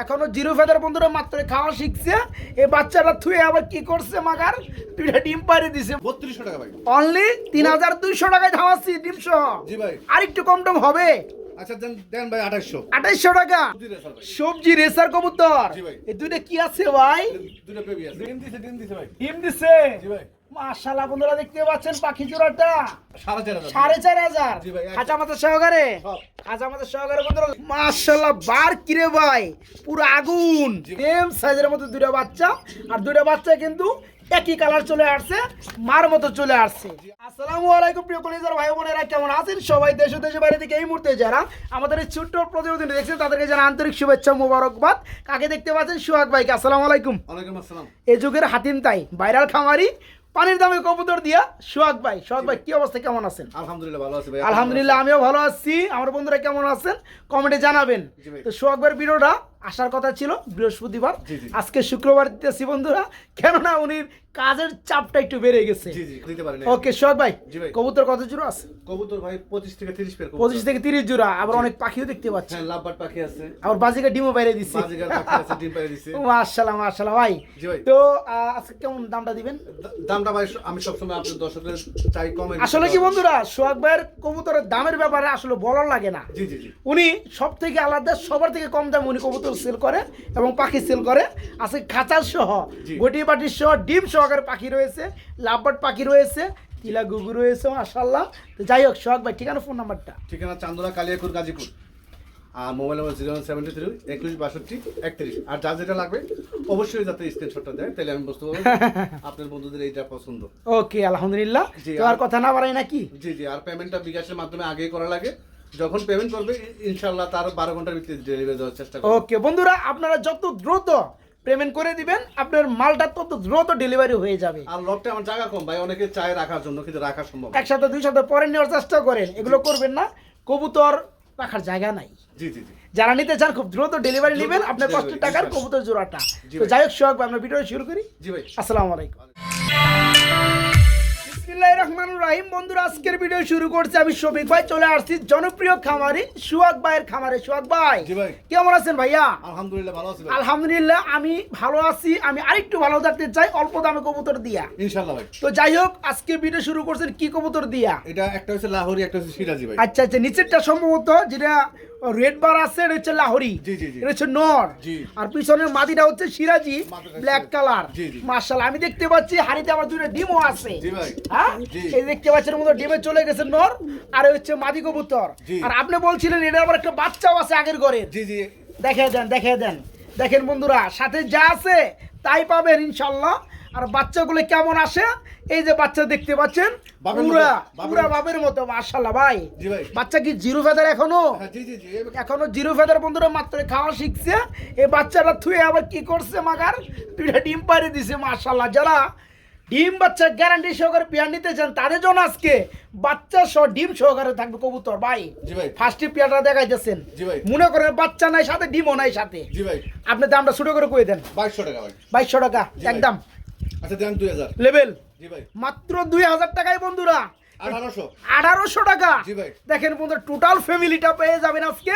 এখনও zero feather বন্ধুরা মাত্র খাওয়া শিখছে। এই বাচ্চাটা থুয়ে আবার কি করছে মাগার? দুইটা ডিম পাড়ে দিছে। বত্রিশশো টাকা ভাই। অনলি তিন হাজার দুইশো টাকায় ধামাচ্ছি ডিম সহ। জি ভাই। আর একটু কম টম হবে? আচ্ছা দেন দেন ভাই আঠাশশো। আঠাইশশো টাকা? সবজি রেসার কবুতর। জি এই দুইটা কি আছে ভাই? বেবি আছে। ডিম দিছে ডিম দিছে ভাই। ডিম দিছে? জি ভাই। মাশাআল্লাহ বন্ধুরা দেখতে পাচ্ছেন পাখি জোড়াটা সাড়ে চার হাজার। মাথা সহকারে? সব। মাথা সহকারে বন্ধুরা। মাশাআল্লাহ বার কিরে ভাই? পুরো আগুন। সেম সাইজের মতো দুইটা বাচ্চা। আর দুইটা বাচ্চা কিন্তু একই কালার চলে আসছে মার মতো চলে আসছে। আসসালামু আলাইকুম প্রিয় কলেজের ভাই বোনেরা কেমন আছেন? সবাই দেশ ও দেশের বাইরে থেকে এই মুহূর্তে যারা আমাদের এই ছোট্ট প্রতিবেদন দেখছেন তাদেরকে যারা আন্তরিক শুভেচ্ছা মোবারকবাদ। কাকে দেখতে পাচ্ছেন? সোহাগ ভাইকে। আসসালামু আলাইকুম। ওয়ালাইকুম আসসালাম। এই যুগের হাতিম তাই ভাইরাল খামারি পানির দামে কবুতর দিয়া সোহাগ ভাই সোহাগ ভাই কি অবস্থা কেমন আছেন? আলহামদুলিল্লাহ ভালো আছি ভাই আলহামদুলিল্লাহ আমিও ভালো আছি। আমার বন্ধুরা কেমন আছেন? কমেন্টে জানাবেন। তো সোহাগ ভাইয়ের ভিডিওটা আসার কথা ছিল বৃহস্পতিবার। আজকে শুক্রবার দিতেছি বন্ধুরা। কেননা উনি কাজের চাপটা একটু বেড়ে গেছে। ওকে সোহাগ ভাই কবুতর কত জোড়া আছে? কবুতর ভাই পঁচিশ থেকে তিরিশ পেয়ার পঁচিশ থেকে তিরিশ জোড়া আবার অনেক পাখিও দেখতে পাচ্ছি। হ্যাঁ লাভবাট পাখি আছে। আবার বাজিকা ডিমও বাইরে দিচ্ছি মার্শাল্লাহ মার্শাল্লাহ ভাই। তো আজকে কেমন দামটা দিবেন? দামটা ভাই আমি সবসময় আপনার দর্শকদের চাই কমে আসলে কি বন্ধুরা সোহাগ ভাইয়ের কবুতরের দামের ব্যাপারে আসলে বলার লাগে না। উনি সব থেকে আলাদা সবার থেকে কম দাম উনি কবুতর সেল করে এবং পাখি সেল করে। আছে খাঁচার সহ। গটি পাটির সহ ডিম সহকারে পাখি রয়েছে লাভবাট পাখি রয়েছে তিলা গুগু রয়েছে মাশাল্লাহ তো যাই হোক সোহাগ ভাই ঠিকানা ফোন নাম্বারটা? ঠিকানা চান্দোলা কালিয়াকুর গাজীপুর। আর mobile number zero one seventy three একুশ বাষট্টি একত্রিশ। আর যা যেটা লাগবে অবশ্যই যাতে স্ক্রিনশটটা দেয় তাহলে আমি বুঝতে পারব আপনার বন্ধুদের এইটা পছন্দ। ওকে আলহামদুলিল্লাহ। জি, তো আর আর- কথা না বাড়াই নাকি? জি জি আর পেমেন্টটা বিকাশের মাধ্যমে আগেই করা লাগে। যখন পেমেন্ট করবে ইনশাল্লাহ তার বারো ঘণ্টার ভিতরে ডেলিভারি দেওয়ার চেষ্টা করব। ওকে বন্ধুরা আপনারা যত দ্রুত পেমেন্ট করে দিবেন আপনার মালটা তত দ্রুত ডেলিভারি হয়ে যাবে। আর লটটা আমার জায়গা কম ভাই অনেকে চায় রাখার জন্য কিন্তু রাখা সম্ভব না। একসাথে দুই সাথে পরে নেওয়ার চেষ্টা করেন এগুলো করবেন না কবুতর রাখার জায়গা নাই। জি জি জি। যারা নিতে চান খুব দ্রুত ডেলিভারি নেবেন আপনার কষ্টের টাকার কবুতর জোড়াটা। তো যাই হোক সোহাগ আমরা ভিডিও শুরু করি। জি ভাই। আসসালামু আলাইকুম। বিসমিল্লাহির রহমানির রহিম। বন্ধুরা আজকের ভিডিও শুরু করছি আমি শফিক ভাই। চলে আসছি জনপ্রিয় খামারি সুহাগ ভাইয়ের খামারে। সুহাগ ভাই কেমন আছেন ভাইয়া? আলহামদুলিল্লাহ ভালো আছি আলহামদুলিল্লাহ আমি ভালো আছি। আমি আরেকটু ভালো থাকতে চাই অল্প দামে কবুতর দিয়া। ইনশাল্লাহ ভাই। তো যাই হোক আজকে ভিডিও শুরু করছেন কি কবুতর দিয়া? এটা একটা হচ্ছে লাহোরি একটা হচ্ছে সিরাজি ভাই। আচ্ছা আচ্ছা নিচেরটা সম্ভবত যেটা রেড বার আছে এটা হচ্ছে লাহোরি। এটা হচ্ছে নর। আর পিছনের মাদিটা হচ্ছে সিরাজি ব্ল্যাক কালার। মার্শাল আমি দেখতে পাচ্ছি হাড়িতে আমার দুটো ডিমও আছে। হ্যাঁ। এই দেখতে পাচ্ছেন মতো ডিমে চলে গেছে নর আর হচ্ছে মাদি কবুতর। আর আপনি বলছিলেন এটা আবার একটা বাচ্চাও আছে আগের ঘরে। দেখে দেন দেখে দেন। দেখেন বন্ধুরা সাথে যা আছে তাই পাবেন ইনশাল্লাহ আর বাচ্চাগুলো কেমন আসে? এই যে বাচ্চা দেখতে পাচ্ছেন বাপের পুরা পুরা মতো। মতো মার্শাল্লাহ ভাই। বাচ্চা কি জিরো ফেদার এখনও? হ্যাঁ এখনও জিরো ফেদার বন্ধুরা মাত্র খাওয়া শিখছে। এই বাচ্চাটা থুয়ে আবার কি করছে মাগার? দুইটা ডিম পাড়ে দিছে মার্শাল্লাহ যারা ডিম বাচ্চা গ্যারান্টি সহকারে পেয়ার নিতে চান তাদের জন্য আজকে বাচ্চা সহ ডিম সহকারে থাকবে কবুতর ভাই। ফার্স্টে পেয়ারটা দেখাইতেছেন। মনে করেন বাচ্চা নাই সাথে ডিমও নাই সাথে। আপনি দামটা ছোট করে কই দেন। বাইশশো টাকা বাইশশো টাকা একদম। আচ্ছা দেন দুই হাজার। লেভেল জি ভাই। মাত্র টাকায় বন্ধুরা। আঠারোশো। আঠারোশো টাকা। জি ভাই। দেখেন বন্ধুরা টোটাল ফ্যামিলিটা পেয়ে যাবেন আজকে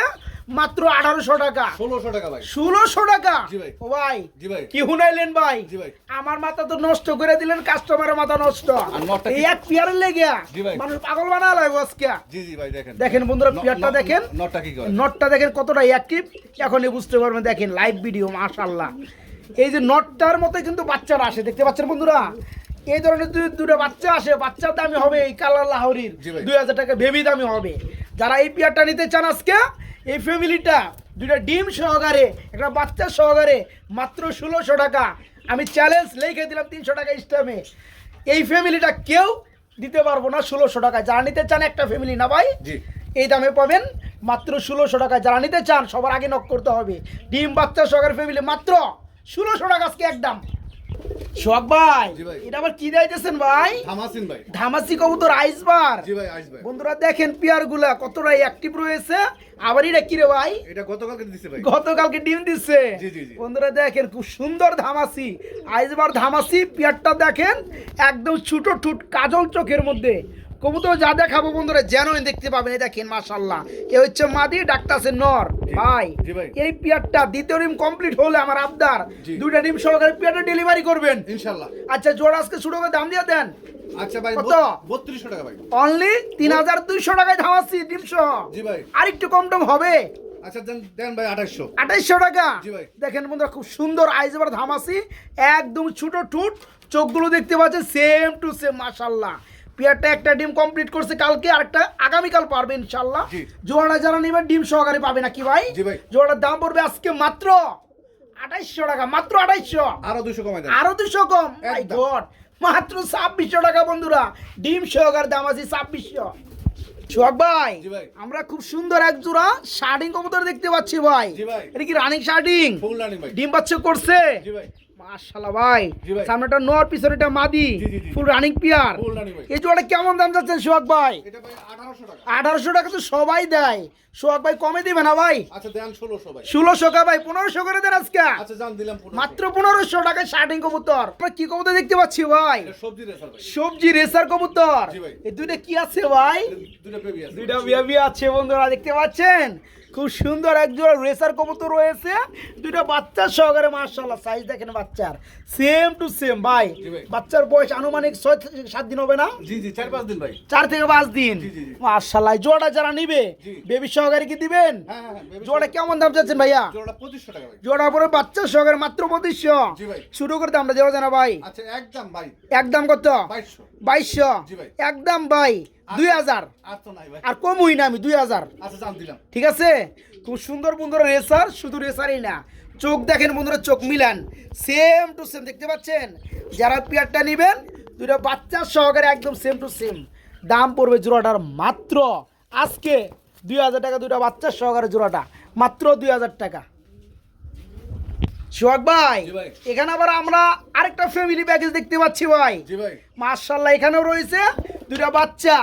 মাত্র আঠারোশো টাকা। ষোলোশো টাকা ভাই। টাকা? জি ভাই। ও ভাই জি ভাই। কি হুনাইলেন ভাই? জি ভাই। আমার মাথা তো নষ্ট করে দিলেন কাস্টমারের মাথা নষ্ট। এই এক পেয়ারের লেগে মানুষ পাগল বানা লাগবে আজকে। জি জি ভাই দেখেন। দেখেন বন্ধুরা পেয়ারটা দেখেন। নটটা কি করে? নটটা দেখেন কতটা অ্যাক্টিভ এখনই বুঝতে পারবেন দেখেন লাইভ ভিডিও মাশাল্লাহ এই যে নটটার মতো কিন্তু বাচ্চারা আসে দেখতে পাচ্ছেন বন্ধুরা? এই ধরনের দুটো বাচ্চা আসে বাচ্চার দামি হবে এই কালার লাহরির। দুই হাজার টাকা বেবি দামি হবে। যারা এই পেয়ারটা নিতে চান আজকে এই ফ্যামিলিটা দুইটা ডিম সহকারে একটা বাচ্চা সহকারে মাত্র ষোলোশো টাকা। আমি চ্যালেঞ্জ লিখে দিলাম তিনশো টাকা স্টামে এই ফ্যামিলিটা কেউ দিতে পারব না ষোলোশো টাকা। যারা নিতে চান একটা ফ্যামিলি না ভাই এই দামে পাবেন মাত্র ষোলোশো টাকা। যারা নিতে চান সবার আগে নক করতে হবে। ডিম বাচ্চা সহকারে ফ্যামিলি মাত্র ষোলোশো টাকা আজকে একদম সোহাগ ভাই এটা আবার কি দিতেছেন ভাই? থামাসিন ভাই। ধামাসি কবুতর আইসবার জি ভাই আইস ভাই বন্ধুরা দেখেন পিয়ারগুলা কতটা অ্যাক্টিভ রয়েছে। আবার এটা কি রে ভাই? এটা গতকালকে দিছে ভাই। গতকালকে ডিম দিচ্ছে জি, জি, জি। বন্ধুরা দেখেন খুব সুন্দর ধামাসি। আইসবার ধামাসি পিয়ারটা দেখেন একদম ছোট ঠুট কাজল চোখের মধ্যে। কবুতর যা দেখাবো বন্ধুরা যেন দেখতে পাবেন এই দেখেন মাশাল্লাহ এ হচ্ছে মাদি ডাক্তার নর। ভাই এই পিয়ারটা দ্বিতীয় ডিম কমপ্লিট হলে আমার আবদার। দুইটা ডিম সহকারে পিয়ারটা ডেলিভারি করবেন। ইনশাল্লাহ আচ্ছা জোড়া আজকে শুরু করে দাম দিয়ে দেন। আচ্ছা ভাই কত? বত্রিশশো টাকা ভাই। অনলি তিন হাজার দুইশো টাকায় ধামাচ্ছি ডিম সহ। জি ভাই। আর কম টম হবে? আচ্ছা দেন ভাই টাকা? জি ভাই। দেখেন বন্ধুরা খুব সুন্দর আইজবার ধামাসি একদম ছোট টুট চোখগুলো দেখতে পাচ্ছেন সেম টু সেম মাশাল্লাহ পেয়ারটা একটা ডিম কমপ্লিট করছে কালকে আরেকটা আগামীকাল পারবে ইনশাল্লাহ। জোড়াটা যারা নেবেন ডিম সহকারে পাবে নাকি ভাই? জোড়াটার দাম পড়বে আজকে মাত্র আঠাইশশো টাকা মাত্র আঠাইশশো। আরও দুশো কম আরও দুশো কম? মাত্র ছাব্বিশশো টাকা বন্ধুরা। ডিম সহকারে দাম আছে ছাব্বিশশো। সোহাগ ভাই আমরা খুব সুন্দর এক জোড়া শার্টিং কবুতর দেখতে পাচ্ছি ভাই। এটা কি রানিং শার্টিং? ডিম বাচ্চা করছে? জি ভাই। মাশাআল্লাহ ভাই। সামনেটা নর পিছনেটা মাদি। Full running pair. এই জোড়া কেমন দাম যাচ্ছেন সোহাগ ভাই? এটা ভাই আঠারোশো টাকা। তো সবাই দেয়। সোহাগ ভাই কমে দিবে না ভাই? আচ্ছা ষোলোশো কা ভাই পনেরোশো করে দেন আজকে। আচ্ছা মাত্র পনেরোশো টাকায় শার্টিং কবুতর। আমরা কি কবুতর দেখতে পাচ্ছি ভাই? সবজি রেসার ভাই। সবজি রেসার কবুতর। এই দুইটা কি আছে ভাই? বেবি দুইটা বিয়াবি আছে বন্ধুরা দেখতে পাচ্ছেন? খুব সুন্দর একজোড়া রেসার কবুতর রয়েছে। দুইটা বাচ্চার সহকারে মার্শাল্লাহ সাইজ দেখেন বাচ্চার। সেম টু সেম ভাই। বাচ্চার বয়স আনুমানিক ছয় থেকে সাত দিন হবে না? জি জি চার পাঁচ দিন ভাই। চার থেকে পাঁচ দিন। মার্শাল্লাহ জোড়া যারা নিবে বেবি সহকারে কি দিবেন? হ্যাঁ হ্যাঁ জোড়া কেমন দাম চাচ্ছেন ভাইয়া? জোড়াটা পঁচিশশো টাকা জোড়া পরে বাচ্চার সহকারে মাত্র পঁচিশশো। শুরু করে দামটা দেওয়া যায় না ভাই। আচ্ছা একদম ভাই। একদম কত? বাইশশো। একদম ভাই। দুই হাজার। আর কমই না আমি দুই হাজার। আচ্ছা ঠিক আছে? খুব সুন্দর বন্ধুরা রেসার শুধু রেসারই না চোখ দেখেন বন্ধুরা চোখ মিলান। সেম টু সেম দেখতে পাচ্ছেন? যারা পেয়ারটা নেবেন দুইটা বাচ্চা সহকারে একদম সেম টু সেম দাম পড়বে জোড়াটার মাত্র আজকে দুই হাজার টাকা দুইটা বাচ্চার সহকারে জোড়াটা মাত্র দুই হাজার টাকা। সোহাগ ভাই এখানে আবার আমরা আরেকটা ফ্যামিলি প্যাকেজ দেখতে পাচ্ছি ভাই। মার্শাল্লাহ এখানেও রয়েছে। দুইটা বাচ্চা।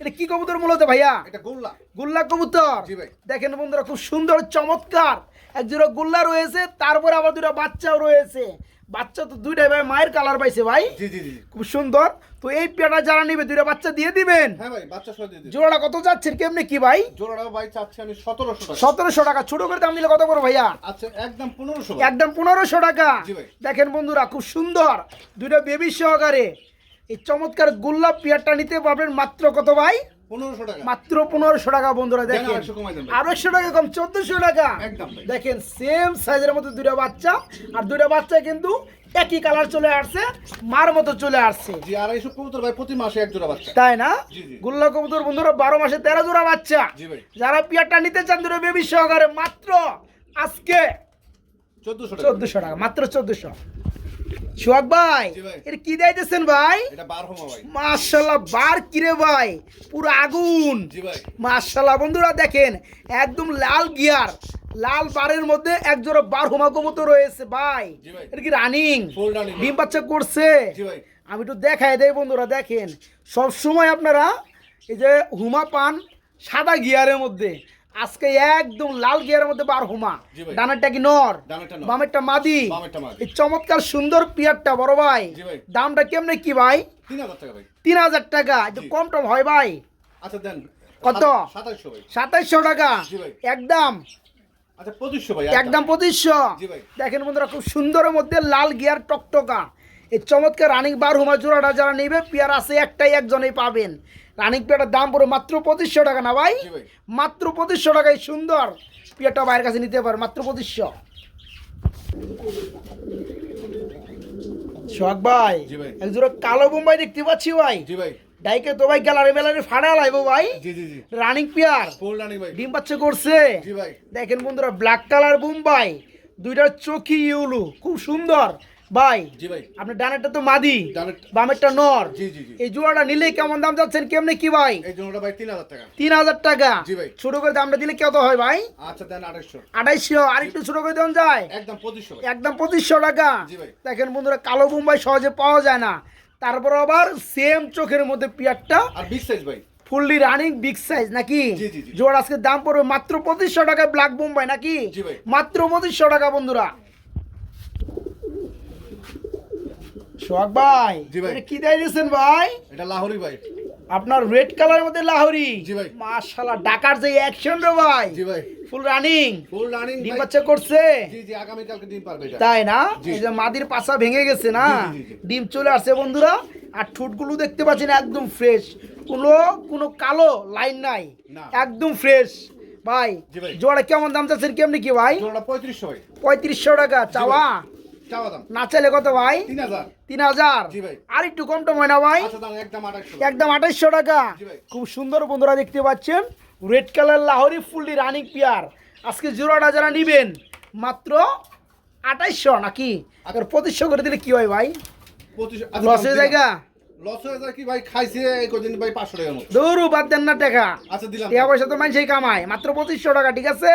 এটা কি কবুতর মূলত ভাইয়া? এটা গোল্লা। গুল্লা কবুতর। দেখেন বন্ধুরা খুব সুন্দর চমৎকার। এক জোড়া গুল্লা রয়েছে তারপরে আবার দুটা বাচ্চাও রয়েছে। বাচ্চা তো দুইটাই ভাই মায়ের কালার পাইছে ভাই। জি জি জি। খুব সুন্দর। তো এই পেয়ারা যারা নিবে দুইটা বাচ্চা দিয়ে দিবেন? হ্যাঁ জোড়াটা কত যাচ্ছেন কেমনে কি ভাই? জোড়াটা ভাই চাচ্ছি আমি সতেরোশো টাকা। সতেরোশো টাকা ছোট করে দাম দিলে কত করো ভাইয়া? আচ্ছা একদম পনেরোশো একদম পনেরোশো টাকা। দেখেন বন্ধুরা খুব সুন্দর। দুইটা বেবি সহকারে। এই চমৎকার গোল্লা পেয়ারটা নিতে পারবেন মাত্র কত ভাই? মাত্র পনেরোশো টাকা বন্ধুরা দেখেন। আড়াইশো টাকা কম চোদ্দশো টাকা। দেখেন সেম সাইজের মধ্যে দুইটা বাচ্চা আর দুইটা বাচ্চা কিন্তু একই কালার চলে আসছে মার মতো চলে আসছে। জি আড়াইশো কবুতর ভাই প্রতি মাসে এক জোড়া বাচ্চা। তাই না। গুল্লা কবুতর বন্ধুরা বারো মাসে তেরো জোড়া বাচ্চা। যারা পিয়ারটা নিতে চান দুটো বেবি সহকারে মাত্র আজকে চোদ্দশো টাকা মাত্র চোদ্দশো। সোহাগ ভাই এটা কি দিতেছেন ভাই? মার্শাল্লাহ বার কিরে ভাই? পুরো আগুন। মার্শাল্লাহ বন্ধুরা দেখেন একদম লাল গিয়ার। লাল বারের মধ্যে এক জোড়া বার হোমা কবুতর রয়েছে ভাই। এটা কি রানিং। ডিম বাচ্চা করছে? আমি একটু দেখাই দেয় বন্ধুরা দেখেন। সব সময় আপনারা এই যে হুমা পান সাদা গিয়ারের মধ্যে। আজকে একদম লাল গিয়ারের মধ্যে বার হুমা। ডানারটা কি নর? বামেরটা মাদি। এই চমৎকার সুন্দর পিয়ারটা বড় ভাই। দামটা কেমনে কি ভাই? তিন হাজার টাকা একটু কম টম হয় ভাই। আচ্ছা দেন। কত? সাতাইশশো টাকা। একদম। আচ্ছা ভাই একদম। পঁচিশশো। দেখেন বন্ধুরা খুব সুন্দরের মধ্যে লাল গিয়ার টকটকা। এই চমৎকার রানিং বার হুমা জোড়াটা যারা নেবে পেয়ার আছে একটাই একজনেই পাবেন। রানিং পেয়ারটার দাম পড়ে মাত্র পঁচিশশো টাকা না ভাই? মাত্র পঁচিশশো টাকায় সুন্দর। পেয়ারটা বাইরের কাছে নিতে পারে মাত্র পঁচিশশো। সোহাগ ভাই জি ভাই। এক জোড়া কালো বোম্বাই দেখতে পাচ্ছি ভাই। ডাইকে তো ভাই গ্যালারি মেলারি ফাড়া লাইবো ভাই। রানিং পেয়ার ডিম বাচ্চা করছে। দেখেন বন্ধুরা ব্ল্যাক কালার বুম্বাই দুইটার চোখি ইউলু খুব সুন্দর। ভাই আপনার ডানেরটা তো মাদি বামেরটা নর। এই জোড়াটা নিলে কেমন দাম যাচ্ছেন কেমনে কি ভাই? এই টাকা। ছোট করে দামটা দিলে কত হয় ভাই? আচ্ছা দেন আর একটু ছোট করে দেওয়া যায়? একদম পঁচিশশো একদম টাকা। দেখেন বন্ধুরা কালো বুম্বাই সহজে পাওয়া যায় না। তারপর আবার সেম চোখের মধ্যে পিয়ারটা। আর বিগ সাইজ ভাই। ফুললি রানিং বিগ সাইজ নাকি? জি, জি, জি। জোড় আজকে দাম পড়বে মাত্র পঁচিশশো টাকায় ব্ল্যাক বোম্বাই নাকি? মাত্র পঁচিশশো টাকা বন্ধুরা। সোহাগ ভাই জি ভাই। কি দিয়ে দিয়েছেন ভাই? এটা লাহোরি ভাই। আপনার রেড কালারের মধ্যে লাহোরি। জি ভাই। মাশাআল্লাহ ডাকার যে অ্যাকশন রে ভাই। জি ভাই। ফুল রানিং ফুল রানিং ডিম বাচ্চা করছে? জি জি আগামী কালকে ডিম পারবে এটা। তাই না? এই যে মাদির পাশা ভেঙে গেছে না। ডিম চলে আসছে বন্ধুরা। আর ঠোঁটগুলো দেখতে পাচ্ছেন একদম ফ্রেশ কোনো কোনো কালো লাইন নাই। একদম ফ্রেশ ভাই জোড়া কেমন দাম চাচ্ছেন কেমনি কি ভাই? পঁয়ত্রিশশো পঁয়ত্রিশশো টাকা। চাওয়া? না চাইলে কত ভাই? তিন হাজার। আর একটু কম টম হয় না ভাই? আচ্ছা একদম আঠাইশশো টাকা। খুব সুন্দর বন্ধুরা দেখতে পাচ্ছেন। Red colour Lahori fully running pair. আজকে জোড়াটা যারা নিবেন মাত্র আঠাইশশো নাকি? আর পঁচিশশো করে দিলে কি হয় ভাই? লস হয়ে জায়গা? লস হয়ে যায় কি ভাই? খাইছে এই কদিন ভাই পাঁচশো টাকার মতো। দৌড়ু বাদ দেন না টাকা। আচ্ছা দিলাম টাকা পয়সা তো মানুষই কামায়। মাত্র টাকা ঠিক আছে?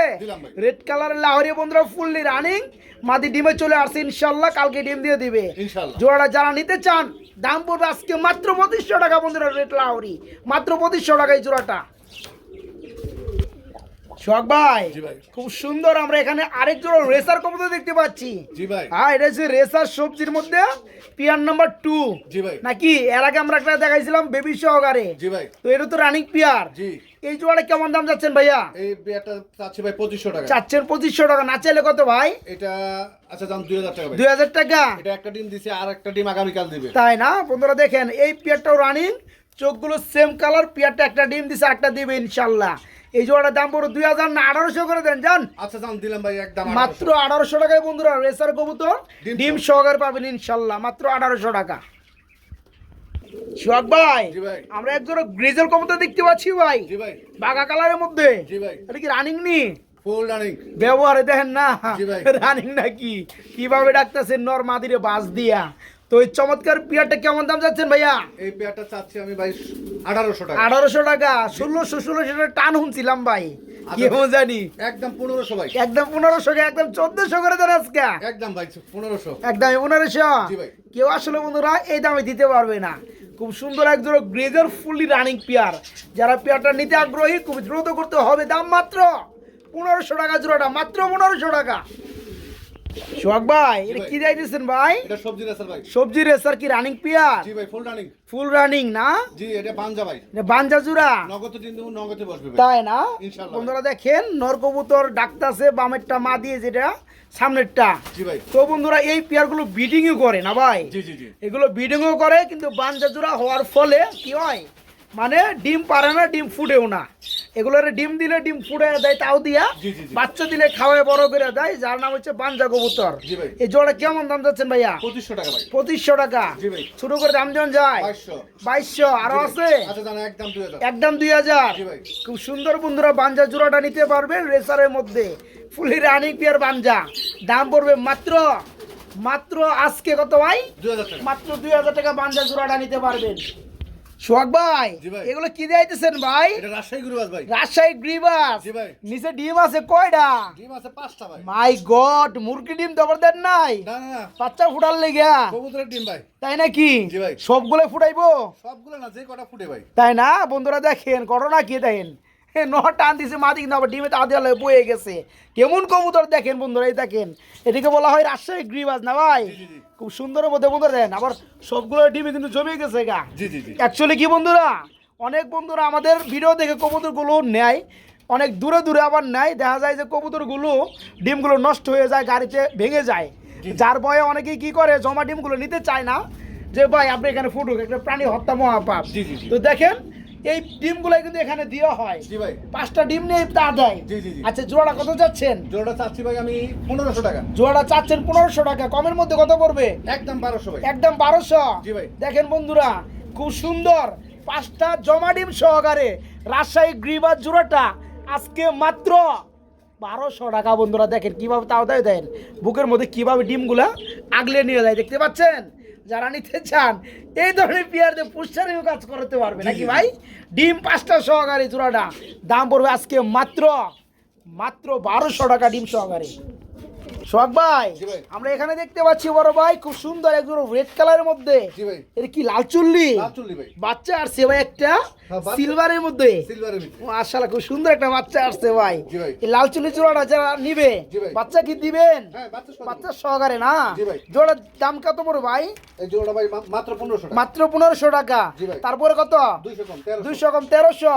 রেড কালারের লাহোরি বন্ধুরা ফুললি রানিং মাদি ডিমে চলে আসছে ইনশাল্লাহ কালকে ডিম দিয়ে দিবে। জোড়াটা যারা নিতে চান দাম পড়বে আজকে মাত্র পঁচিশশো টাকা বন্ধুরা রেট লাহরি। মাত্র পঁচিশশো টাকা এই জোড়াটা। শখ ভাই। খুব সুন্দর আমরা এখানে আরেক জোড়া রেসার কবুতর দেখতে পাচ্ছি। জি ভাই। হ্যাঁ এটা হচ্ছে রেসার সবজির মধ্যে পিয়ার নাম্বার টু। জি ভাই। নাকি? এর আগে আমরা একটা দেখাইছিলাম বেবি সহকারে। জি ভাই। তো এটা তো রানিং পিয়ার। জি। এই জোড়াটা কেমন দাম যাচ্ছেন ভাইয়া? এই বিয়ারটা চাচ্ছি ভাই পঁচিশশো টাকা। চাচ্ছেন পঁচিশশো টাকা। না চাইলে কত ভাই? এটা আচ্ছা দাম দুই হাজার টাকা দুই হাজার টাকা? এটা একটা ডিম দিছে আর একটা ডিম আগামীকাল দিবে। তাই না? বন্ধুরা দেখেন এই পিয়ারটাও রানিং চোখগুলো সেম কালার পিয়ারটা একটা ডিম দিছে একটা দিবে ইনশাল্লাহ। এই জোড়াটার দাম পড়ো দুই হাজার না আঠারোশো করে দেন জান আচ্ছা দাম দিলাম ভাই একদম মাত্র আঠারোশো টাকায় বন্ধুরা রেসার কবুতর ডিম সহকারে পাবেন ইনশাল্লাহ মাত্র আঠারোশো টাকা। সোহাগ ভাই আমরা এক গ্রেজেল কবুতর দেখতে পাচ্ছি ভাই। ভাই। বাঘা কালারের মধ্যে। ভাই। এটা কি রানিং নি? ফুল রানিং ব্যবহারে দেখেন না। রানিং নাকি? কীভাবে ডাকতেছেন নর মাদিরে বাস দিয়া। তো এই চমৎকার পিয়ারটা কেমন দাম যাচ্ছেন ভাইয়া? এই পেয়ারটা চাচ্ছি আমি ভাই আঠারোশো টাকা। আঠারোশো টাকা। ষোলোশো ষোলোশো টাকা টান শুনছিলাম ভাই। আচ্ছা। কেমন জানি? একদম পনেরোশো ভাই। একদম পনেরোশো একদম চোদ্দশো করে দেন আজকে। একদম ভাই পনেরোশো। একদম পনেরোশো। কেউ আসলে বন্ধুরা এই দামে দিতে পারবে না। খুব সুন্দর একজন গ্রেজার ফুললি রানিং পেয়ার। যারা পেয়ারটা নিতে আগ্রহী খুব দ্রুত করতে হবে। দাম মাত্র পনেরোশো টাকা জোড়াটা মাত্র পনেরোশো টাকা। সোহাগ ভাই এটা কি যাইতেছেন ভাই? এটা সবজি রেসার ভাই। সবজি রেসার কি রানিং পেয়ার জি ভাই ফুল রানিং ফুল রানিং না? জি এটা পাঞ্জা ভাই। এটা বাঞ্জা জোড়া? নগদে দিন দেবো নগদে বসবে ভাই। তাই না? ইনশাল্লাহ। বন্ধুরা দেখেন নরকবুতর ডাকতাছে বামেরটা মা দিয়ে যেটা সামনেরটা। জি ভাই। তো বন্ধুরা এই পেয়ারগুলো বিডিংও করে না ভাই? জি জি জি। এগুলো বিডিংও করে কিন্তু বাঞ্জা জোড়া হওয়ার ফলে কি হয়? মানে ডিম পারে না ডিম ফুটেও না। এগুলোর ডিম দিলে ডিম ফুটে দেয় তাও দিয়া। বাচ্চা দিলে খাওয়ায় বড় করে দেয় যার নাম হচ্ছে বাঞ্জা কবুতর। এই জোড়া কেমন দাম যাচ্ছেন ভাইয়া? পঁচিশশো টাকা পঁচিশশো টাকা। জি ছোট করে দাম যেমন যায় বাইশশো। আরও আছে? আচ্ছা একদম দুই হাজার। খুব সুন্দর বন্ধুরা বাঞ্জা জোড়াটা নিতে পারবেন রেসারের মধ্যে। ফুলি রানিং পিয়ার বাঞ্জা। দাম পড়বে মাত্র মাত্র আজকে কত ভাই? মাত্র দুই হাজার টাকা বাঞ্জা জোড়াটা নিতে পারবেন। সোহাগ ভাই এগুলো কি দিয়েছেন ভাই? রাজশাহী গুরুবাস ভাই। রাজশাহী গ্রিবাস নিচে ডিম আছে কয়টা? ডিম আছে পাঁচটা ভাই। মাই গড মুরগি ডিম তো দেন নাই। না বাচ্চা ফুটার লেগা কবুতরের ডিম ভাই। তাই নাকি। সবগুলো ফুটাইবো? সবগুলো না যে কটা ফুটে ভাই। তাই না? বন্ধুরা দেখেন ঘটনা কি দেখেন? হে ন টান দিছে মাদিক না ডিমে তা দেওয়ালে বয়ে গেছে। কেমন কবুতর দেখেন বন্ধুরা এই দেখেন। এদিকে বলা হয় রাজশাহী গ্রিবাজ না ভাই। খুব সুন্দর মধ্যে বন্ধুরা দেখেন আবার সবগুলো ডিমে কিন্তু জমে গেছে গা। অ্যাকচুয়ালি কি বন্ধুরা? অনেক বন্ধুরা আমাদের ভিডিও দেখে কবুতরগুলো নেয় অনেক দূরে দূরে আবার নেয়। দেখা যায় যে কবুতরগুলো ডিমগুলো নষ্ট হয়ে যায় গাড়িতে ভেঙে যায়। যার ভয়ে অনেকেই কি করে জমা ডিমগুলো নিতে চায় না। যে ভাই আপনি এখানে ফুটুক একটা প্রাণী হত্যা মহাপাপ। তো দেখেন এই ডিমগুলো কিন্তু এখানে দেওয়া হয়। জি ভাই। পাঁচটা ডিম নিয়ে তা দেয়। জি, জি। আচ্ছা জোড়াটা কত চাচ্ছেন? জোড়াটা চাচ্ছি ভাই আমি পনেরোশো টাকা। জোড়াটা চাচ্ছেন পনেরোশো টাকা। কমের মধ্যে কত পড়বে? একদম বারোশো ভাই। একদম বারোশো? জি ভাই। দেখেন বন্ধুরা খুব সুন্দর। পাঁচটা জমা ডিম সহকারে রাজশাহী গ্রিবাজ জোড়াটা আজকে মাত্র বারোশো টাকা বন্ধুরা। দেখেন কীভাবে তাও তাই দেন। বুকের মধ্যে কীভাবে ডিমগুলা আগলে নিয়ে যায় দেখতে পাচ্ছেন? যারা নিতে চান এই ধরনের পেয়ার দিয়ে পুষ্টারিও কাজ করতে পারবে। নাকি ভাই? ডিম পাঁচটা সহকারী চূড়াটা দাম পড়বে আজকে মাত্র মাত্র বারোশো টাকা ডিম সহকারে। সোহাগ ভাই আমরা এখানে দেখতে পাচ্ছি বড় ভাই খুব সুন্দর একজন রেড কালারের মধ্যে। এটা কি লাল চুল্লি? বাচ্চা আসছে ভাই একটা হ্যাঁ, সিলভারের মধ্যে। সিলভারের মাশাআল্লাহ খুব সুন্দর একটা বাচ্চা আসছে ভাই। এই লাল চুল্লি জোড়াটা যারা নিবে বাচ্চা কি দিবেন? হ্যাঁ বাচ্চা সহ বাচ্চা সহকারে না? জোড়ার দাম কত পড়ে ভাই? মাত্র পনেরোশো টাকা। মাত্র পনেরোশো টাকা। জি তারপরে কত? দুইশো কম তেরোশো।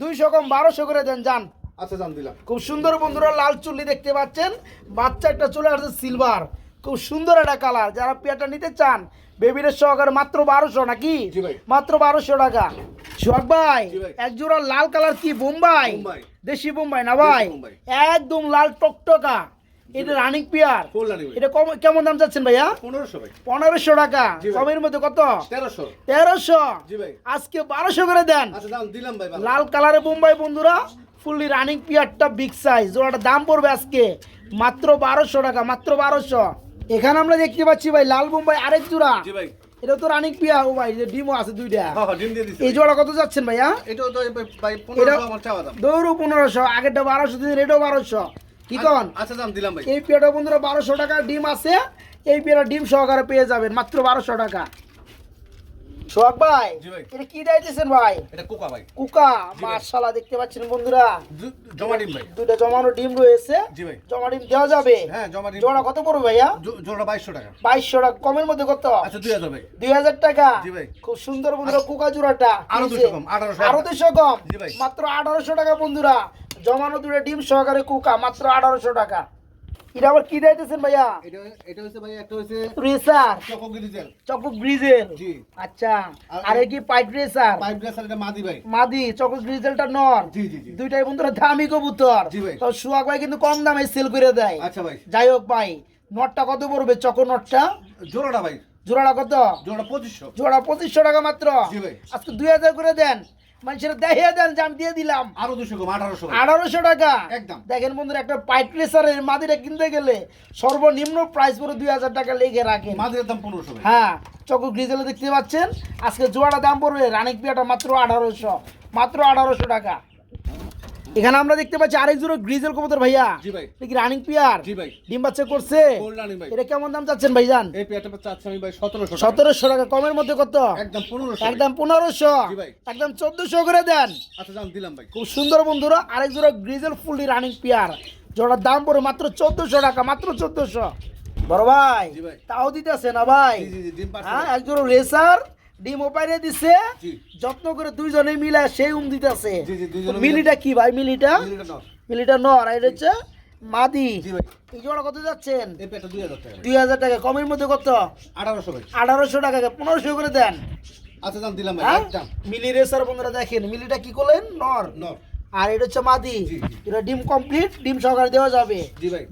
দুইশো কম বারোশো করে দেন যান। আচ্ছা জান দিলাম। খুব সুন্দর বন্ধুরা লাল চুল্লি দেখতে পাচ্ছেন। বাচ্চা একটা চলে আসছে সিলভার খুব সুন্দর একটা কালার যারা পেয়াটা নিতে চান বেবির সহকারে মাত্র বারোশো নাকি? মাত্র বারোশো টাকা। সোহাগ ভাই এক জোড়া লাল কালার কি বোম্বাই। দেশি বোম্বাই না ভাই? একদম লাল টকটকা। এটা রানিং পেয়ার এটা কম কেমন দাম চাচ্ছেন ভাইয়া? পনেরোশো পনেরোশো টাকা। কমের মধ্যে কত? তেরোশো। তেরোশো? আজকে বারোশো করে দেন। আচ্ছা। লাল কালারের বোম্বাই বন্ধুরা ফুললি রানিং পিয়ারটা বিগ সাইজ জোড়াটা দাম পড়বে আজকে মাত্র বারোশো টাকা মাত্র বারোশো। এখানে আমরা দেখতে পাচ্ছি ভাই লাল বোম্বাই আরেক জোড়া। এটা তো রানিং পিয়া ও ভাই যে ডিমও আছে দুইটা। হ্যাঁ হ্যাঁ এই জোড়া কত যাচ্ছেন ভাইয়া? আমার দৌড়ো পনেরোশো আগেরটা বারোশো দিন এটাও বারোশো। কি কন? আচ্ছা দাম দিলাম ভাই। এই পেয়ারটা বন্ধুরা বারোশো টাকার ডিম আছে। এই পেয়ারটা ডিম সহকারে পেয়ে যাবেন মাত্র বারোশো টাকা। সোহাগ ভাই এটা কি দিতেছেন ভাই? এটা কোকা ভাই। কুকা মাশাআল্লাহ দেখতে পাচ্ছেন বন্ধুরা। জমা ডিম ভাই। দুইটা জমানো ডিম রয়েছে। জি ভাই। জমা ডিম দেওয়া যাবে? হ্যাঁ জমা ডিম। জোড়া কত পড়বে ভাইয়া? জোড়া বাইশশো টাকা। বাইশশো টাকা কমের মধ্যে কত? আচ্ছা দুই হাজার ভাই। দুই হাজার টাকা? জি ভাই। খুব সুন্দর বন্ধুরা কুকা জোড়াটা। আরও নিচে। দুশো কম, 1800 আরও দুশো কম। জি ভাই। মাত্র আঠারোশো টাকা বন্ধুরা। জমানো দুটো ডিম সহকারে কুকা মাত্র আঠারোশো টাকা। এটা আবার কি দিতেছেন ভাইয়া? এটা এটা হচ্ছে ভাই একটা হচ্ছে রেসার। চকোগিরি জেল চকু গ্রিজেল? জি। আচ্ছা। আর- কি পাইপ রেসার? পাইপ গ্লাস এটা মাদি ভাই। মাদি চকু গ্রিজেলটা নর। জি জি জি। দুইটাই বন্ধুরা দামি কবুতর। জি ভাই। তো সুয়াগ ভাই কিন্তু কম দামে সেল করে দেয়। আচ্ছা ভাই। যাই হোক ভাই নটটা কত পড়বে চকো নটটা? জোড়াটা ভাই। জোড়াটা কত? জোড়া পঁচিশশো। জোড়া পঁচিশশো টাকা মাত্র। ভাই। আজকে দুই হাজার করে দেন। মানুষের দেখিয়ে দেন যে আমি দিয়ে দিলাম। আরও দুশো কম আঠারোশো আঠারোশো টাকা। একদম। দেখেন বন্ধুরা একটা পাইপ প্রেসারের মাদিরা কিনতে গেলে সর্বনিম্ন প্রাইস পরে দুই হাজার টাকা লেগে রাখে। মাদিরের দাম পনেরোশো হ্যাঁ চকু গ্রিজেলে দেখতে পাচ্ছেন। আজকে জোয়াটা দাম পড়বে রানিক পিয়াটা মাত্র আঠারোশো। মাত্র আঠারোশো টাকা। এখানে আমরা দেখতে পাচ্ছি আরেক জোড়া গ্রিজেল কবুতর ভাইয়া। জি ভাই। এটা কি রানিং পিয়ার জি ভাই। ডিম বাচ্চা করছে? এটা কেমন দাম চাচ্ছেন ভাইজান? এই পেয়ারটা চাচ্ছি আমি ভাই সতেরোশো সতেরোশো টাকা কমের মধ্যে কত? একদম পনেরোশো একদম জি ভাই। একদম চোদ্দশো করে দেন। আচ্ছা দাম দিলাম ভাই। খুব সুন্দর বন্ধুরা আরেক জোড়া গ্রিজেল ফুললি রানিং পিয়ার জোড়ার দাম পড়ে মাত্র চোদ্দশো টাকা মাত্র চোদ্দশো। বড় ভাই। তাও দিতেছে না ভাই। হ্যাঁ একজন রেসার ডিম ওপাইরে দিছে যত্ন করে দুইজনে মিলে সেই উম দিতেছে। মিলিটা কি ভাই মিলিটা? মিলিটা নর। আর হচ্ছে মাদি। ভাই। এই জোড়া কত যাচ্ছেন? দুই হাজার টাকা। কমের মধ্যে কত? আঠারোশো আঠারোশো টাকা পনেরোশো করে দেন। আচ্ছা দাম দিলাম হ্যাঁ? মিলি রেসার বন্ধুরা দেখেন মিলিটা কি করলেন? নর। নর। আর এটা হচ্ছে মাদি। এটা ডিম কমপ্লিট ডিম সহকারে দেওয়া যাবে।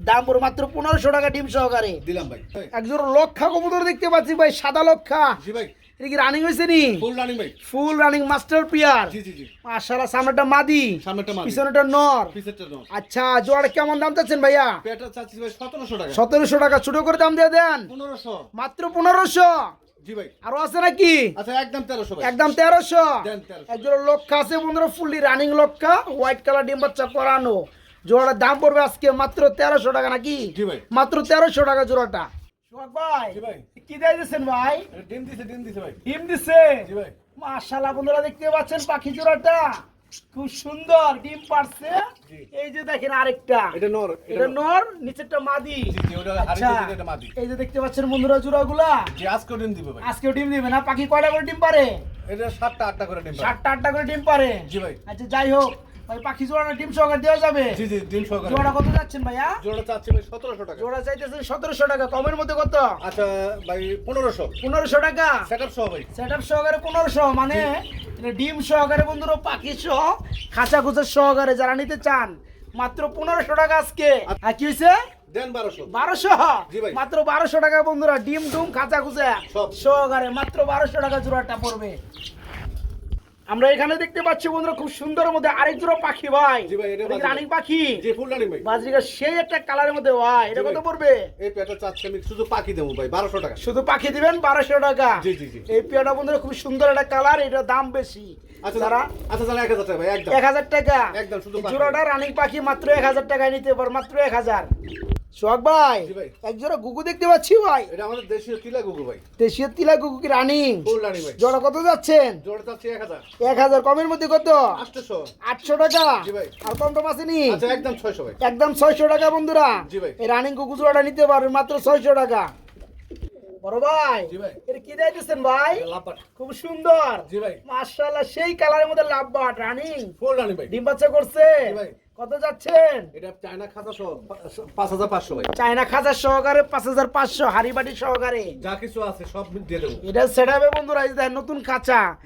দাম পড়ে মাত্র পনেরোশো টাকা ডিম সহকারে। দিলাম ভাই, একজন লক্ষা কবুতর দেখতে পাচ্ছি ভাই সাদা লক্ষা। জি ভাই। এটা কি রানিং হয়েছে নি? ফুল রানি ভাই ফুল রানিং মাস্টার পিয়ার জি জি জি। মাশাআল্লাহ সামনেটা মাদি। সামনেটা মাদি। পিছনেটা নর। পিছেরটা নর। আচ্ছা জোয়ার কেমন দাম চাচ্ছেন ভাইয়া? পেয়ারটা চাচ্ছি ভাই সতেরোশো টাকা। সতেরোশো টাকা ছোট করে দাম দিয়ে দেন। পনেরোশো। মাত্র পনেরোশো। জি ভাই। আরও আছে নাকি? আচ্ছা একদম তেরোশো একজন লক্ষা আছে বন্ধুরা ফুললি রানিং লক্ষা হোয়াইট কালার ডিম বাচ্চা করানো জোড়াটার দাম পড়বে আজকে মাত্র তেরোশো টাকা নাকি? জি ভাই। মাত্র তেরোশো টাকা জোড়াটা। সোহাগ ভাই কি দেয় দিচ্ছেন ভাই? ডিম দিছে ডিম দিছে ভাই। ডিম দিছে? জি ভাই। মাশাআল্লাহ বন্ধুরা দেখতে পাচ্ছেন পাখি জোড়াটা খুব সুন্দর ডিম পারছে। এই যে দেখেন আরেকটা। এটা নর এটা নর। নিচেরটা মাদি। আচ্ছা মাদি। এই যে দেখতে পাচ্ছেন বন্ধুরা জোড়াগুলা জি আজকেও ডিম দিবে ভাই। ডিম দিবে না? পাখি কয়টা করে ডিম পারে? এটা সাতটা আটটা করে ডিম পারে। সাতটা আটটা করে ডিম পারে? জি ভাই। আচ্ছা যাই হোক ভাই পাখি জোড়াটা ডিম সহকারে দেওয়া যাবে। জি জি ডিম সহকারে। জোড়া কত যাচ্ছেন ভাইয়া? জোড়া চাচ্ছি ভাই সতেরোশো টাকা। জোড়া চাইতেছেন সতেরোশো টাকা কমের মধ্যে কত? আচ্ছা ভাই পনেরোশো। পনেরোশো টাকা? সেট আপ সহ ভাই। সেট সহকারে পনেরোশো মানে ডিম সহকারে বন্ধুরা পাখি সহ খাঁচা খুচা সহকারে যারা নিতে চান মাত্র পনেরোশো টাকা আজকে। আর কি হয়েছে। মাত্র বারোশো টাকা বন্ধুরা ডিম ডুম খাঁচা খুচা। সহকারে মাত্র বারোশো টাকা জোড়াটা পড়বে। আমরা এখানে দেখতে পাচ্ছি বন্ধুরা খুব সুন্দর মধ্যে আরেক জোড়া পাখি ভাই। রানিং পাখি। জি ফুল রানি ভাই। বাজরিকা সেই একটা কালারের মধ্যে ভাই। এটা কত পড়বে? এই পেয়ারটা চাচ্ছি আমি শুধু পাখি দেবো ভাই বারোশো টাকা। শুধু পাখি দিবেন বারোশো টাকা। জি, জি, জি। এই পেয়ারটা বন্ধুরা খুব সুন্দর একটা কালার এটা দাম বেশি। আচ্ছা যারা আচ্ছা এক হাজার টাকা ভাই একদম। টাকা। একদম শুধু জোড়াটা রানিং পাখি মাত্র এক হাজার টাকায় নিতে পার মাত্র এক হাজার। সোহাগ ভাই এক জোড়া গুগু দেখতে পাচ্ছি ভাই। এটা আমাদের দেশীয় তিলা গুগু ভাই। দেশীয় তিলা গুগু কি রানিং জোড়া কত যাচ্ছেন? জোড়া চাচ্ছি এক হাজার। এক হাজার কমের মধ্যে কত? আটশোশো। আটশো টাকা। আর কম টম আসেনি আচ্ছা একদম ছয়শো ভাই। একদম ছয়শো টাকা বন্ধুরা। এই রানিং কুকু জোড়াটা নিতে পারবেন মাত্র ছয়শো টাকা। বড় ভাই। এটা কি দিতেছেন ভাই? খুব সুন্দর। জি ভাই। মাশাআল্লাহ সেই কালারের মধ্যে লাভবাট রানিং ফুল রানি ভাই। ডিম বাচ্চা করছে। ভাই। কত যাচ্ছেন? এটা চায়না খাতা সহ পাঁচ হাজার পাঁচশো চায়না খাঁচার সহকারে পাঁচ হাজার পাঁচশো সহকারে। যা কিছু আছে সব দিয়ে দেবো। এটা সেটাবে বন্ধুরা এই নতুন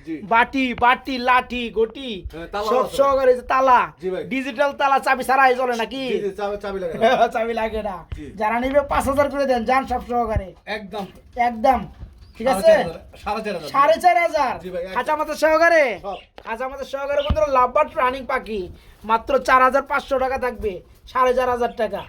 জি। বাটি বাটি লাঠি গটি হ্যাঁ, সব সহকারে তালা। ডিজিটাল তালা চাবি ছাড়াই চলে নাকি? চাবি লাগে চাবি লাগে না। যারা নিবে পাঁচ হাজার করে দেন যান সব সহকারে। একদম। একদম। ঠিক আছে? সাড়ে চার হাজার। খাঁচা মাথা সহকারে? খাঁচা মাথা সহকারে বন্ধুরা লাভবাট রানিং পাখি। মাত্র চার হাজার পাঁচশো টাকা থাকবে সাড়ে চার হাজার টাকা।